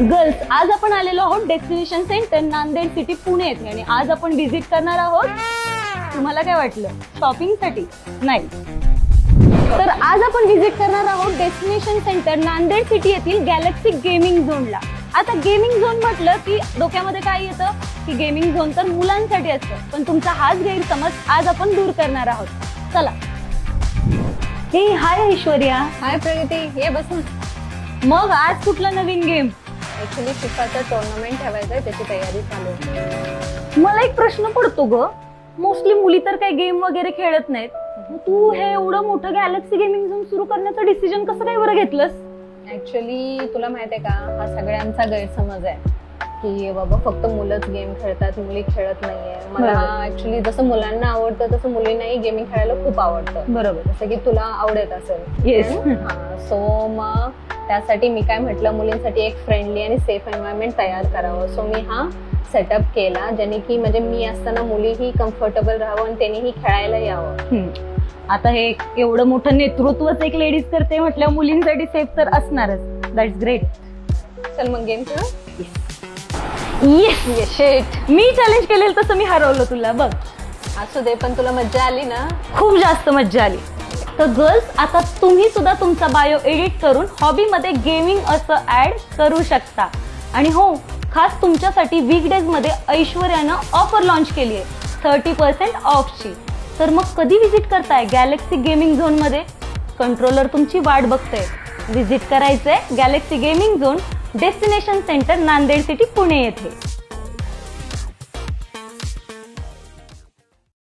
Girls आज आपण आलेलो आहोत destination centre Nanded city Pune येथे. आणि आज आपण व्हिजिट करणार आहोत तुम्हाला काय वाटलं? शॉपिंगसाठी नाही. तर आज आपण व्हिजिट करणार आहोत डेस्टिनेशन सेंटर नांदेड सिटी येथील गॅलेक्सी गेमिंग झोनला आता गेमिंग झोन म्हटलं की डोक्यामध्ये काय येतं? की गेमिंग झोन तर मुलांसाठी असतं. पण तुमचा हाच गैरसमज आज आपण दूर करणार आहोत. चला. हे हाय ऐश्वर्या. हाय प्रगती ये बसून. मग आज कुठला नवीन गेम ऍक्च्युली फिफाचं टुर्नामेंट ठेवायचं आहे त्याची तयारी चालू आहे. मला एक प्रश्न पडतो ग. मोस्टली मुली तर काही गेम वगैरे खेळत नाहीत. तू हे एवढं मोठं गॅलेक्सी गेमिंग झोन सुरू करण्याचं डिसिजन कसं काय बरं घेतलंस? ऍक्च्युली तुला माहीत आहे का हा सगळ्यांचा गैरसमज आहे. की बाबा फक्त मुलंच गेम खेळतात मुली खेळत नाहीये. मला. ऍक्च्युली जसं मुलांना आवडतं तसं मुलींनाही गेमिंग खेळायला खूप आवडतं. बरोबर. जसं की तुला आवडत असेल. सो मग त्यासाठी मी काय म्हटलं मुलींसाठी एक फ्रेंडली आणि सेफ एन्व्हायरमेंट तयार करावं. सो मी हा सेटअप केला ज्याने की म्हणजे मी असताना मुलीही कम्फर्टेबल राहावं आणि त्यांनीही खेळायला यावं. आता हे एवढं मोठं नेतृत्वच एक लेडीज करते म्हटल्या मुलींसाठी सेफ तर असणारच. दॅट्स ग्रेट चल मग गेम खेळू? येस शेट मी चॅलेंज केलेलं तसं मी हरवलं तुला बघ. असू दे पण तुला मज्जा आली ना? खूप जास्त मज्जा आली. तर गर्ल्स आता तुम्ही सुद्धा तुमचा बायो एडिट करून हॉबीमध्ये गेमिंग असं ऍड करू शकता. आणि हो खास तुमच्यासाठी वीकडेजमध्ये ऐश्वर्यानं ऑफर लॉन्च केली आहे थर्टी पर्सेंट ऑफची तर मग कधी व्हिजिट करताय गॅलेक्सी गेमिंग झोनमध्ये कंट्रोलर तुमची वाट बघतोय. करायचं करायचंय galaxy gaming zone destination centre Nanded city Pune येथे.